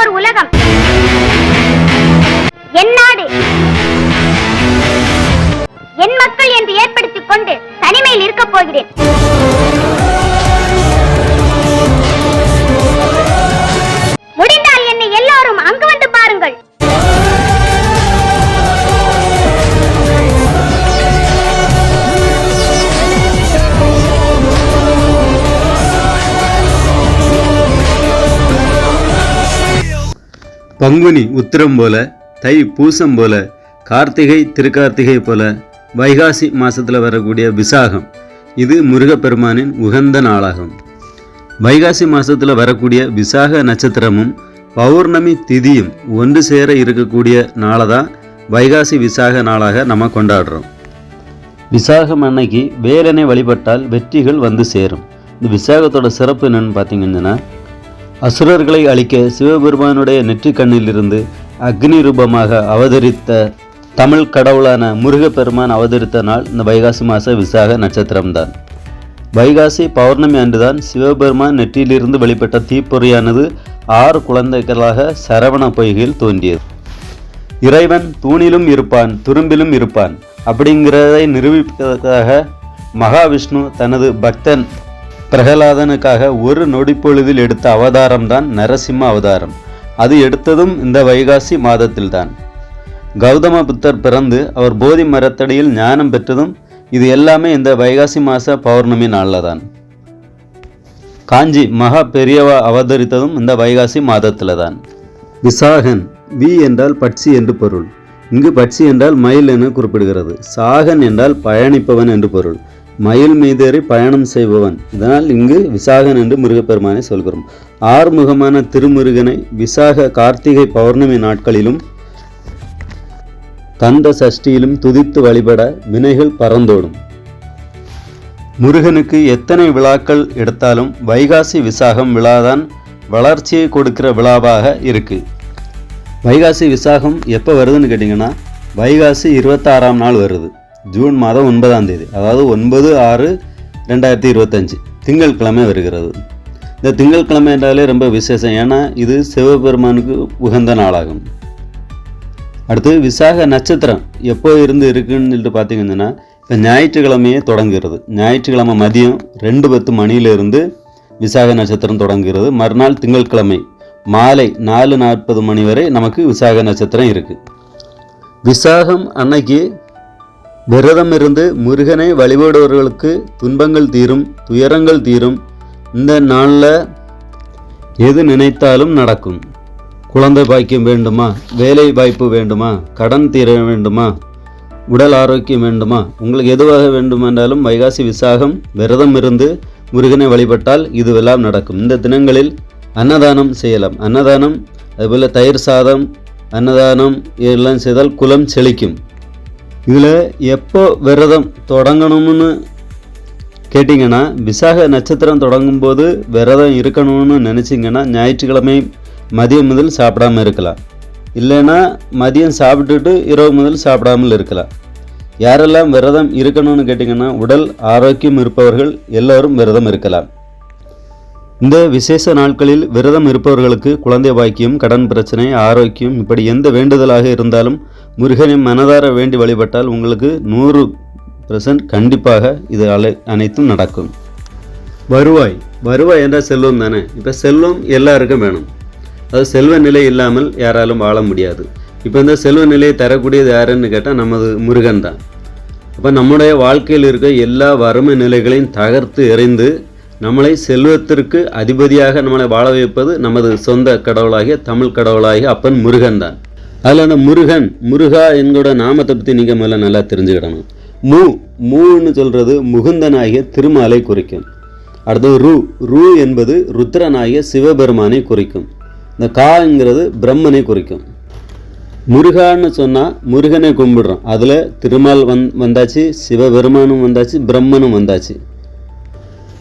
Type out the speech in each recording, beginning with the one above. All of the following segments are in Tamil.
ஒரு உலகம். என் நாடு. என் மக்கள் என்று ஏற்படுத்திக் கொண்டு தனிமையில் இருக்கப் போகிறேன். முடிந்தால் என்னை எல்லாரும் அங்கு வந்து பாருங்கள். பங்குனி உத்திரம் போல தை பூசம் போல கார்த்திகை திருக்கார்த்திகை போல வைகாசி மாதத்தில் வரக்கூடிய விசாகம். இது முருகப்பெருமானின் உகந்த நாளாகும். வைகாசி மாதத்தில் வரக்கூடிய விசாக நட்சத்திரமும் பௌர்ணமி திதியும் ஒன்று சேர இருக்கக்கூடிய நாளை தான் வைகாசி விசாக நாளாக நம்ம கொண்டாடுறோம். விசாகம் அன்னைக்கு வேலனை வழிபட்டால் வெற்றிகள் வந்து சேரும். இந்த விசாகத்தோட சிறப்பு என்னென்னு பார்த்தீங்கன்னா அசுரர்களை அழிக்க சிவபெருமானுடைய நெற்றிக் கண்ணிலிருந்து அக்னி ரூபமாக அவதரித்த தமிழ் கடவுளான முருகப்பெருமான் அவதரித்த நாள் இந்த வைகாசி மாத விசாக நட்சத்திரம்தான். வைகாசி பௌர்ணமி அன்றுதான் சிவபெருமான் நெற்றியிலிருந்து வெளிப்பட்ட தீப்பொறியானது ஆறு குழந்தைகளாக சரவண பொய்கையில் தோன்றியது. இறைவன் தூணிலும் இருப்பான் துரும்பிலும் இருப்பான். அப்படிங்கிறதை நிரூபிப்பதற்காக மகாவிஷ்ணு தனது பக்தன் பிரகலாதனுக்காக ஒரு நொடிப்பொழுதில் எடுத்த அவதாரம்தான் நரசிம்ம அவதாரம். அது எடுத்ததும் இந்த வைகாசி மாதத்தில்தான். கௌதம புத்தர் பிறந்து அவர் போதி மரத்தடியில் ஞானம் பெற்றதும் இது எல்லாமே இந்த வைகாசி மாச பௌர்ணமி நாளில் தான் காஞ்சி மகா பெரியவா அவதரித்ததும் இந்த வைகாசி மாதத்தில் தான் விசாகன் வி என்றால் பட்சி என்று பொருள். இங்கு பட்சி என்றால் மயில் என குறிப்பிடுகிறது. சாகன் என்றால் பயணிப்பவன் என்று பொருள். மயில் மீதேறி பயணம் செய்பவன். இதனால் இங்கு விசாகன் என்று முருகப்பெருமானை சொல்கிறோம். ஆறுமுகமான திருமுருகனை விசாக கார்த்திகை பௌர்ணமி நாட்களிலும் கந்த சஷ்டியிலும் துதித்து வழிபட வினைகள் பறந்தோடும் முருகனுக்கு எத்தனை விழாக்கள் எடுத்தாலும் வைகாசி விசாகம் விழாதான் வளர்ச்சியை கொடுக்கிற விழாவாக இருக்கு. வைகாசி விசாகம் எப்போ வருதுன்னு கேட்டிங்கன்னா வைகாசி இருபத்தாறாம் நாள் வருது. ஜூன் மாதம் ஒன்பதாம் தேதி அதாவது ஒன்பது ஆறு ரெண்டாயிரத்தி இருபத்தஞ்சு திங்கட்கிழமை வருகிறது. இந்த திங்கட்கிழமை என்றாலே ரொம்ப விசேஷம் ஏன்னா இது சிவபெருமானுக்கு உகந்த நாளாகும். அடுத்து விசாக நட்சத்திரம் எப்போ இருந்து இருக்குன்னு சொல்லிட்டு பார்த்தீங்கன்னா இப்போ ஞாயிற்றுக்கிழமையே தொடங்குகிறது. ஞாயிற்றுக்கிழமை மதியம் ரெண்டு பத்து மணியிலிருந்து விசாக நட்சத்திரம் தொடங்குகிறது. மறுநாள் திங்கட்கிழமை மாலை நாலு நாற்பது மணி வரை நமக்கு விசாக நட்சத்திரம் இருக்குது விசாகம் அன்னைக்கு விரதம் இருந்து முருகனை வழிபடுபவர்களுக்கு துன்பங்கள் தீரும் துயரங்கள் தீரும். இந்த நாளில் எது நினைத்தாலும் நடக்கும். குழந்தை பாக்கியம் வேண்டுமா? வேலை வாய்ப்பு வேண்டுமா? கடன் தீர வேண்டுமா? உடல் ஆரோக்கியம் வேண்டுமா? உங்களுக்கு எதுவாக வேண்டுமென்றாலும் வைகாசி விசாகம் விரதம் இருந்து முருகனை வழிபட்டால் இதுவெல்லாம் நடக்கும். இந்த தினங்களில் அன்னதானம் செய்யலாம். அன்னதானம் அதுபோல் தயிர் சாதம் அன்னதானம் இதெல்லாம் செய்தால் குலம் செழிக்கும். இதில் எப்போ விரதம் தொடங்கணும்னு கேட்டிங்கன்னா விசாக நட்சத்திரம் தொடங்கும் போது விரதம் இருக்கணும்னு நினச்சிங்கன்னா ஞாயிற்றுக்கிழமை மதியம் முதல் சாப்பிடாமல் இருக்கலாம். இல்லைன்னா மதியம் சாப்பிட்டுட்டு இரவு முதல் சாப்பிடாமல் இருக்கலாம். யாரெல்லாம் விரதம் இருக்கணும்னு கேட்டிங்கன்னா உடல் ஆரோக்கியம் இருப்பவர்கள் எல்லோரும் விரதம் இருக்கலாம். இந்த விசேஷ நாட்களில் விரதம் இருப்பவர்களுக்கு குழந்தை பாக்கியம் கடன் பிரச்சனை ஆரோக்கியம் இப்படி எந்த வேண்டுதலாக இருந்தாலும் முருகனை மனதார வேண்டி வழிபட்டால் உங்களுக்கு நூறு பெர்சன்ட் கண்டிப்பாக இது அலை அனைத்தும் நடக்கும். வருவாய். வருவாய் என்றால் செல்வம் தானே. இப்போ செல்வம் எல்லாருக்கும் வேணும். அது செல்வ நிலை இல்லாமல் யாராலும் வாழ முடியாது. இப்போ இந்த செல்வ நிலையை தரக்கூடியது யாருன்னு கேட்டால் நமது முருகன் தான். அப்போ நம்முடைய வாழ்க்கையில் இருக்க எல்லா வறுமை நிலைகளையும் தகர்த்து எறிந்து நம்மளை செல்வத்திற்கு அதிபதியாக நம்மளை வாழ வைப்பது நமது சொந்த கடவுளாகிய தமிழ் கடவுளாகிய அப்பன் முருகன் தான். அதில் அந்த முருகன் முருகா என்கூட நாமத்தை பற்றி நீங்கள் முதல்ல நல்லா தெரிஞ்சுக்கிடணும். மு மூன்னு சொல்கிறது முகுந்தனாகிய திருமாலை குறிக்கும். அடுத்தது ரு ரு என்பது ருத்ரனாகிய சிவபெருமானை குறிக்கும். இந்த காங்கிறது பிரம்மனை குறிக்கும். முருகான்னு சொன்னால் முருகனை கும்பிடுறோம். அதில் திருமால் வந் வந்தாச்சு சிவபெருமானும் வந்தாச்சு பிரம்மனும் வந்தாச்சு.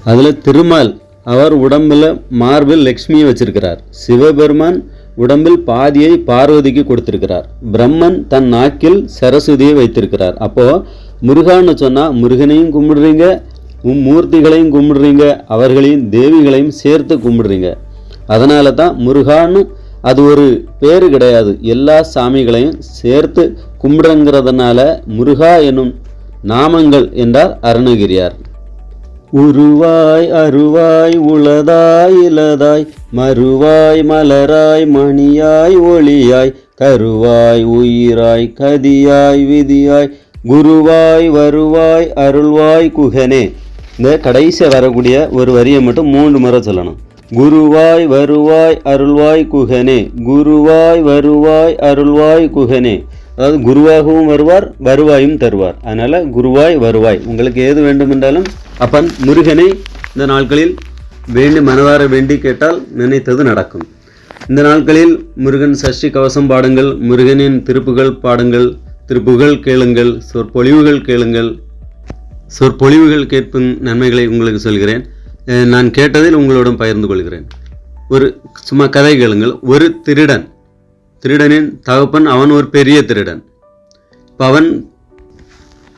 அதில் திருமால் அவர் உடம்பில் மார்பில் லக்ஷ்மியை வச்சிருக்கிறார். சிவபெருமான் உடம்பில் பாதியை பார்வதிக்கு கொடுத்திருக்கிறார். பிரம்மன் தன் நாக்கில் சரஸ்வதியை வைத்திருக்கிறார். அப்போ முருகான்னு சொன்னால் முருகனையும் கும்பிடுறீங்க மூர்த்திகளையும் கும்பிடுறீங்க அவர்களையும் தேவிகளையும் சேர்த்து கும்பிடுறீங்க. அதனால தான் முருகான்னு அது ஒரு பேரு கிடையாது. எல்லா சாமிகளையும் சேர்த்து கும்பிடுங்கிறதுனால முருகா என்னும் நாமங்கள் என்றார் அருணகிரியார். உருவாய் அருவாய் உளதாய் இலதாய் மறுவாய் மலராய் மணியாய் ஒளியாய் கருவாய் உயிராய் கதியாய் விதியாய் குருவாய் வருவாய் அருள்வாய் குகனே. இந்த கடைசியாக வரக்கூடிய ஒரு வரியை மட்டும் மூன்று முறை சொல்லணும். குருவாய் வருவாய் அருள்வாய் குகனே குருவாய் வருவாய் அருள்வாய் குகனே. அதாவது குருவாகவும் வருவார் வருவாயும் தருவார். அதனால் குருவாய் வருவாய். உங்களுக்கு ஏது வேண்டுமென்றாலும் அப்பன் முருகனை இந்த நாட்களில் வேண்டி மனதார வேண்டி கேட்டால் நினைத்தது நடக்கும். இந்த நாட்களில் முருகன் சஷ்டி கவசம் பாடுங்கள் முருகனின் திருப்புகள் பாடுங்கள் திருப்புகள் கேளுங்கள் சொற்பொழிவுகள் கேளுங்கள். சொற்பொழிவுகள் கேட்பும் நன்மைகளை உங்களுக்கு சொல்கிறேன். நான் கேட்டதில் உங்களுடன் பகிர்ந்து கொள்கிறேன். ஒரு சும்மா கதை கேளுங்கள். ஒரு திருடன் திருடனின் தகப்பன் அவன் ஒரு பெரிய திருடன். இப்போ அவன்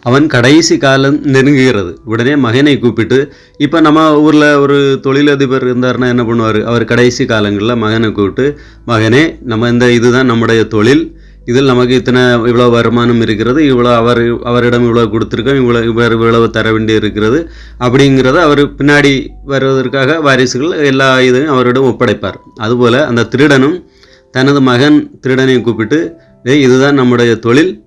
அவன் கடைசி காலம் நெருங்குகிறது. உடனே மகனை கூப்பிட்டு இப்போ நம்ம ஊரில் ஒரு தொழிலதிபர் இருந்தார்னா என்ன பண்ணுவார்? அவர் கடைசி காலங்களில் மகனை கூப்பிட்டு மகனே நம்ம இந்த இதுதான் நம்முடைய தொழில். இதில் நமக்கு இத்தனை இவ்வளோ வருமானம் இருக்கிறது. இவ்வளோ அவர் அவரிடம் இவ்வளோ கொடுத்துருக்கோம். இவ்வளோ இவர் இவ்வளவு தர வேண்டி இருக்கிறது. அப்படிங்கிறத அவர் பின்னாடி வருவதற்காக வாரிசுகள் எல்லா இதையும் அவரிடம் ஒப்படைப்பார். அதுபோல் அந்த திருடனும் தனது மகன் திருடனை கூப்பிட்டு டேய் இதுதான் நம்முடைய தொழில்.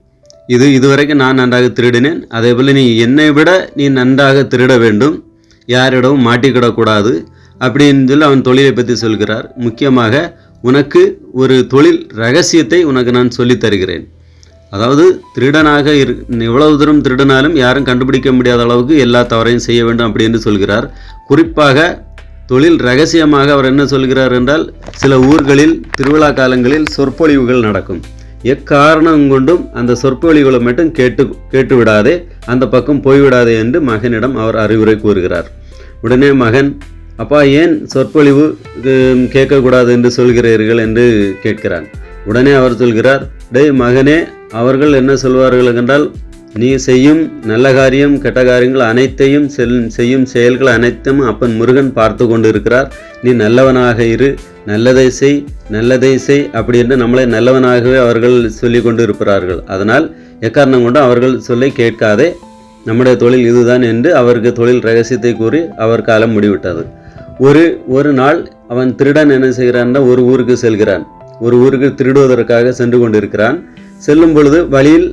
இது இதுவரைக்கும் நான் நன்றாக திருடினேன். அதே போல் நீ என்னை விட நீ நன்றாக திருட வேண்டும். யாரிடமும் மாட்டிக்கிடக்கூடாது. அப்படின்னு சொல்லி அவன் தொழிலை பற்றி சொல்கிறார். முக்கியமாக உனக்கு ஒரு தொழில் ரகசியத்தை உனக்கு நான் சொல்லித் தருகிறேன். அதாவது திருடனாக இரு எவ்வளவு தூரம் திருடினாலும் யாரும் கண்டுபிடிக்க முடியாத அளவுக்கு எல்லா தவறையும் செய்ய வேண்டும் அப்படி என்று சொல்கிறார். குறிப்பாக தொழில் ரகசியமாக அவர் என்ன சொல்கிறார் என்றால் சில ஊர்களில் திருவிழா காலங்களில் சொற்பொழிவுகள் நடக்கும். எக்காரணம் கொண்டும் அந்த சொற்பொழிவுகளை மட்டும் கேட்டு கேட்டு விடாதே அந்த பக்கம் போய்விடாதே என்று மகனிடம் அவர் அறிவுரை கூறுகிறார். உடனே மகன் அப்பா ஏன் சொற்பொழிவு கேட்கக்கூடாது என்று சொல்கிறீர்கள்? என்று கேட்கிறான். உடனே அவர் சொல்கிறார் டேய் மகனே அவர்கள் என்ன சொல்வார்கள் என்றால் நீ செய்யும் நல்ல காரியம் கெட்ட காரியங்கள் அனைத்தையும் செல் செய்யும் செயல்கள் அனைத்தும் அப்பன் முருகன் பார்த்து கொண்டு இருக்கிறார் நீ நல்லவனாக இரு நல்லதை செய் நல்லதை செய் அப்படி என்று நம்மளை நல்லவனாகவே அவர்கள் சொல்லி கொண்டு இருப்பார்கள் அதனால் எக்காரணம் கொண்டு அவர்கள் சொல்லை கேட்காதே. நம்முடைய தொழில் இதுதான் என்று அவருக்கு தொழில் ரகசியத்தை கூறி அவர் காலம் முடிவிட்டது. ஒரு ஒரு நாள் அவன் திருடன் என்ன செய்கிறான்னா ஒரு ஊருக்கு செல்கிறான். ஒரு ஊருக்கு திருடுவதற்காக சென்று கொண்டிருக்கிறான். செல்லும் பொழுது வழியில்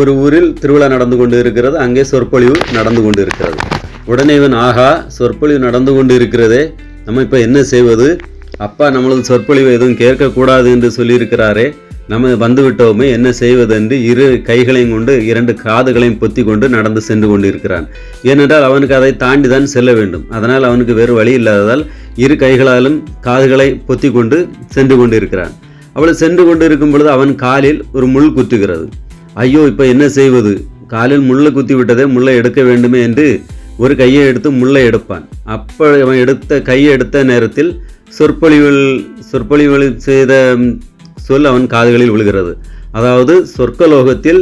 ஒரு ஊரில் திருவிழா நடந்து கொண்டு இருக்கிறது அங்கே சொற்பொழிவு நடந்து கொண்டு இருக்கிறது உடனே இவன் ஆகா சொற்பொழிவு நடந்து கொண்டு இருக்கிறதே நம்ம இப்போ என்ன செய்வது? அப்பா நம்மளது சொற்பொழிவு எதுவும் கேட்கக்கூடாது என்று சொல்லியிருக்கிறாரே. நம்ம வந்துவிட்டோமே என்ன செய்வது என்று இரு கைகளையும் கொண்டு இரண்டு காதுகளையும் பொத்தி கொண்டு நடந்து சென்று கொண்டிருக்கிறான். ஏனென்றால் அவனுக்கு அதை தாண்டி தான் செல்ல வேண்டும். அதனால் அவனுக்கு வேறு வழி இல்லாததால் இரு கைகளாலும் காதுகளை பொத்தி கொண்டு சென்று கொண்டிருக்கிறான். அவள் சென்று கொண்டு இருக்கும் பொழுது அவன் காலில் ஒரு முள் குத்துகிறது. ஐயோ இப்போ என்ன செய்வது? காலில் முள்ளை குத்தி விட்டதே முள்ளை எடுக்க வேண்டுமே என்று ஒரு கையை எடுத்து முள்ளை எடுப்பான். அப்போ அவன் எடுத்த கையை எடுத்த நேரத்தில் சொற்பொழிவில் சொற்பொழிவில் செய்த சொல் அவன் காதுகளில் விழுகிறது. அதாவது சொர்க்கலோகத்தில்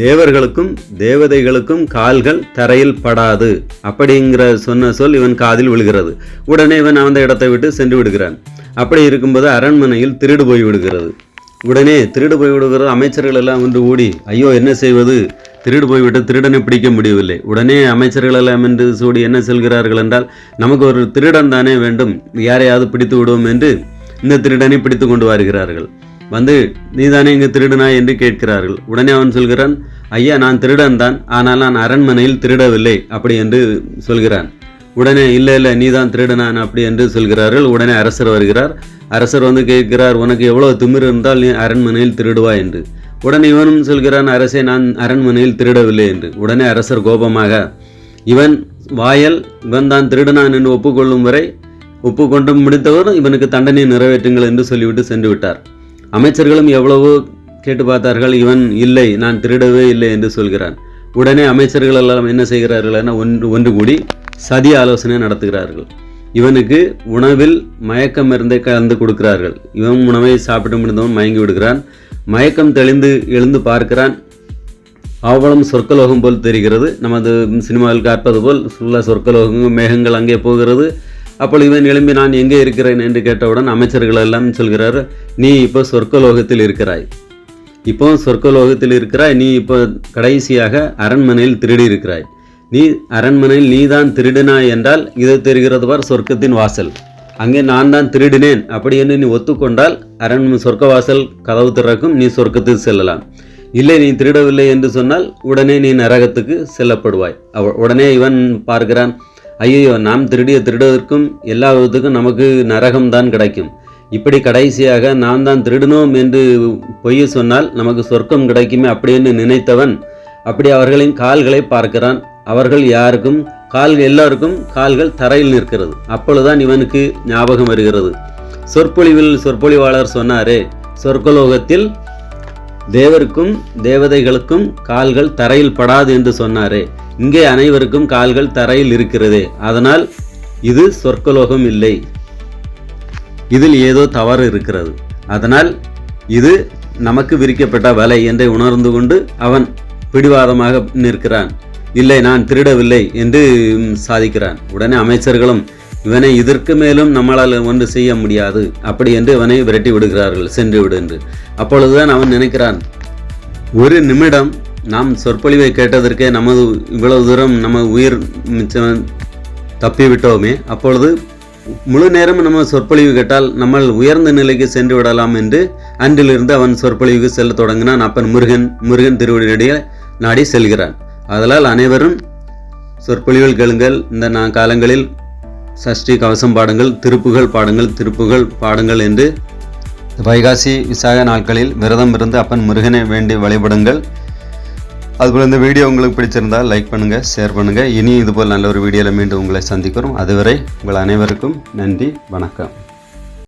தேவர்களுக்கும் தேவதைகளுக்கும் கால்கள் தரையில் படாது. அப்படிங்கிற சொன்ன சொல் இவன் காதில் விழுகிறது. உடனே இவன் அந்த இடத்தை விட்டு சென்று விடுகிறான். அப்படி இருக்கும்போது அரண்மனையில் திருடு போய் விடுகிறது. உடனே திருடு போய் விடுகிறது. அமைச்சர்கள் எல்லாம் வந்து ஓடி ஐயோ என்ன செய்வது? திருடு போய்விட்டு திருடனை பிடிக்க முடியவில்லை. உடனே அமைச்சர்கள் எல்லாம் என்று சூடி என்ன செல்கிறார்கள் என்றால் நமக்கு ஒரு திருடன் தானே வேண்டும். யாரையாவது பிடித்து விடுவோம் என்று இந்த திருடனை பிடித்து கொண்டு வருகிறார்கள். வந்து நீதானே இங்கு திருடனா? என்று கேட்கிறார்கள். உடனே அவன் சொல்கிறான் ஐயா நான் திருடன் தான் ஆனால் நான் அரண்மனையில் திருடவில்லை. அப்படி என்று சொல்கிறான். உடனே இல்லை இல்லை நீ தான் திருடனான் அப்படி என்று சொல்கிறார்கள். உடனே அரசர் வருகிறார். அரசர் வந்து கேட்கிறார் உனக்கு எவ்வளோ திமிர் இருந்தால் நீ அரண்மனையில் திருடுவா என்று. உடனே இவனும் சொல்கிறான் அரசே நான் அரண்மனையில் திருடவில்லை என்று. உடனே அரசர் கோபமாக இவன் வாயல் இவன் தான் திருடனான் என்று ஒப்புக்கொள்ளும் வரை ஒப்புக்கொண்டு முடித்தவர் இவனுக்கு தண்டனை நிறைவேற்றுங்கள் என்று சொல்லிவிட்டு சென்று விட்டார். அமைச்சர்களும் எவ்வளவோ கேட்டு பார்த்தார்கள் இவன் இல்லை நான் திருடவே இல்லை என்று சொல்கிறான். உடனே அமைச்சர்கள் எல்லாம் என்ன செய்கிறார்கள் என ஒன்று ஒன்று கூடி சதி ஆலோசனை நடத்துகிறார்கள். இவனுக்கு உணவில் மயக்க மருந்தை கலந்து கொடுக்கிறார்கள். இவன் உணவை சாப்பிட்டு முடிந்தவன் மயங்கி விடுகிறான். மயக்கம் தெளிந்து எழுந்து பார்க்கிறான். அவ்வளவு சொர்க்கலோகம் போல் தெரிகிறது. நமது சினிமாவில் காப்பது போல் ஃபுல்லாக சொர்க்கலோகம் மேகங்கள் அங்கே போகிறது. அப்பொழுது இவன் எழும்பி நான் எங்கே இருக்கிறேன்? என்று கேட்டவுடன் அமைச்சர்கள் எல்லாம் சொல்கிறார் நீ இப்போ சொர்க்கலோகத்தில் இருக்கிறாய். இப்போ சொர்க்கலோகத்தில் இருக்கிறாய்? நீ இப்போ கடைசியாக அரண்மனையில் திருடி இருக்கிறாய். நீ அரண்மனையில் நீதான் திருடினாய் என்றால் இது தெரிகிறது பார் சொர்க்கத்தின் வாசல். அங்கே நான் தான் திருடினேன். அப்படி என்று நீ ஒத்துக்கொண்டால் அரண் சொர்க்க வாசல் கதவு திறக்கும் நீ சொர்க்கத்துக்கு செல்லலாம். இல்லை நீ திருடவில்லை என்று சொன்னால் உடனே நீ நரகத்துக்கு செல்லப்படுவாய். அவ உடனே இவன் பார்க்கிறான் ஐயோ நாம் திருடிய திருடுவதற்கும் எல்லா விதத்துக்கும் நமக்கு நரகம் தான் கிடைக்கும். இப்படி கடைசியாக நாம் தான் திருடினோம் என்று பொய் சொன்னால் நமக்கு சொர்க்கம் கிடைக்குமே அப்படி என்று நினைத்தவன் அப்படி அவர்களின் கால்களை பார்க்கிறான். அவர்கள் யாருக்கும் கால்கள் எல்லாருக்கும் கால்கள் தரையில் நிற்கிறது. அப்பொழுதுதான் இவனுக்கு ஞாபகம் வருகிறது. சொற்பொழிவில் சொற்பொழிவாளர் சொன்னாரே சொர்க்கலோகத்தில் தேவருக்கும் தேவதைகளுக்கும் கால்கள் தரையில் படாது என்று சொன்னாரே இங்கே அனைவருக்கும் கால்கள் தரையில் இருக்கிறதே அதனால் இது சொர்க்கலோகம் இல்லை. இதில் ஏதோ தவறு இருக்கிறது. அதனால் இது நமக்கு விரிக்கப்பட்ட வலை என்றை உணர்ந்து கொண்டு அவன் பிடிவாதமாக நிற்கிறான். இல்லை நான் திருடவில்லை என்று சாதிக்கிறான். உடனே அமைச்சர்களும் இவனை இதற்கு மேலும் நம்மளால் ஒன்று செய்ய முடியாது. அப்படி என்று இவனை விரட்டி விடுகிறார்கள். சென்று விடு என்று. அப்பொழுதுதான் அவன் நினைக்கிறான் ஒரு நிமிடம் நாம் சொற்பொழிவை கேட்டதற்கே நமது இவ்வளவு தூரம் நம்ம உயிர் மிச்சம் தப்பிவிட்டோமே. அப்பொழுது முழு நேரம் நம்ம சொற்பொழிவு கேட்டால் நம்ம உயர்ந்த நிலைக்கு சென்று விடலாம் என்று அன்றிலிருந்து அவன் சொற்பொழிவுக்கு செல்ல தொடங்கினான். அப்பன் முருகன் முருகன் திருவடியினுடைய நாடி செல்கிறான். அதனால் அனைவரும் சொற்பொழிவுகள் கேளுங்கள். இந்த நான் காலங்களில் சஷ்டி கவசம் பாடுங்கள் திருப்புகள் பாடுங்கள் திருப்புகள் பாடுங்கள் என்று வைகாசி விசாக நாட்களில் விரதம் இருந்து அப்பன் முருகனை வேண்டி வழிபடுங்கள். அதுபோல் இந்த வீடியோ உங்களுக்கு பிடிச்சிருந்தால் லைக் பண்ணுங்கள் ஷேர் பண்ணுங்கள் இனி இதுபோல் நல்ல ஒரு வீடியோவில் மீண்டும் உங்களை சந்திக்கிறோம். அதுவரை உங்கள் அனைவருக்கும் நன்றி வணக்கம்.